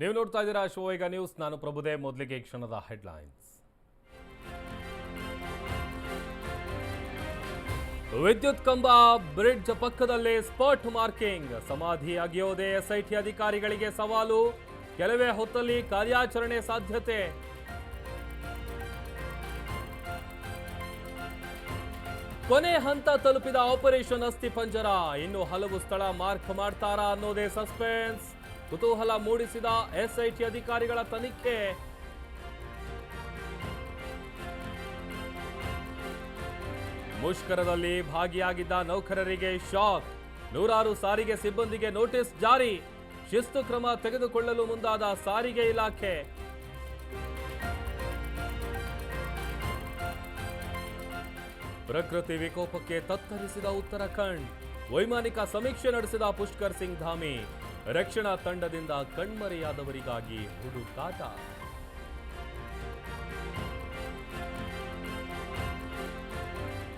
ನೀವು ನೋಡ್ತಾ ಇದ್ದೀರಾ ಶೋ ಈಗ ನ್ಯೂಸ್ ನಾನು ಪ್ರಭುದೇ, ಮೊದಲಿಗೆ ಕ್ಷಣದ ಹೆಡ್ಲೈನ್ಸ್ ವಿದ್ಯುತ್ ಕಂಬ, ಬ್ರಿಡ್ಜ್ ಪಕ್ಕದಲ್ಲೇ ಸ್ಪಾಟ್ ಮಾರ್ಕಿಂಗ್ ಸಮಾಧಿ ಅಗೆಯೋದೆ ಎಸ್ಐಟಿ ಅಧಿಕಾರಿಗಳಿಗೆ ಸವಾಲು. ಕೆಲವೇ ಹೊತ್ತಲ್ಲಿ ಕಾರ್ಯಾಚರಣೆ ಸಾಧ್ಯತೆ. ಕೊನೆ ಹಂತ ತಲುಪಿದ ಆಪರೇಷನ್ ಅಸ್ಥಿ ಪಂಜರ. ಇನ್ನು ಹಲವು ಸ್ಥಳ ಮಾರ್ಕ್ ಮಾಡ್ತಾರಾ ಅನ್ನೋದೇ ಸಸ್ಪೆನ್ಸ್ ಕುತೂಹಲ ಮೂಡಿಸಿದ ಎಸ್ಐಟಿ ಅಧಿಕಾರಿಗಳ ತನಿಖೆ. ಮುಷ್ಕರದಲ್ಲಿ ಭಾಗಿಯಾಗಿದ್ದ ನೌಕರರಿಗೆ ಶಾಕ್. ನೂರಾರು ಸಾರಿಗೆ ಸಿಬ್ಬಂದಿಗೆ ನೋಟಿಸ್ ಜಾರಿ. ಶಿಸ್ತು ಕ್ರಮ ತೆಗೆದುಕೊಳ್ಳಲು ಮುಂದಾದ ಸಾರಿಗೆ ಇಲಾಖೆ. ಪ್ರಕೃತಿ ವಿಕೋಪಕ್ಕೆ ತತ್ತರಿಸಿದ ಉತ್ತರಾಖಂಡ್. ವೈಮಾನಿಕ ಸಮೀಕ್ಷೆ ನಡೆಸಿದ ಪುಷ್ಕರ್ ಸಿಂಗ್ ಧಾಮಿ. ರಕ್ಷಣಾ ತಂಡದಿಂದ ಕಣ್ಮರೆಯಾದವರಿಗಾಗಿ ಹುಡುಕಾಟ.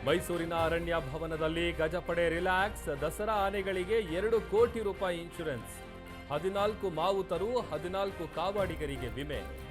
ಮೈಸೂರಿನ ಅರಣ್ಯ ಭವನದಲ್ಲಿ ಗಜಪಡೆ ರಿಲ್ಯಾಕ್ಸ್, ದಸರಾ ಆನೆಗಳಿಗೆ ಎರಡು ಕೋಟಿ ರೂಪಾಯಿ ಇನ್ಶೂರೆನ್ಸ್. ಹದಿನಾಲ್ಕು ಮಾವುತರು, ಹದಿನಾಲ್ಕು ಕಾವಾಡಿಗರಿಗೆ ವಿಮೆ.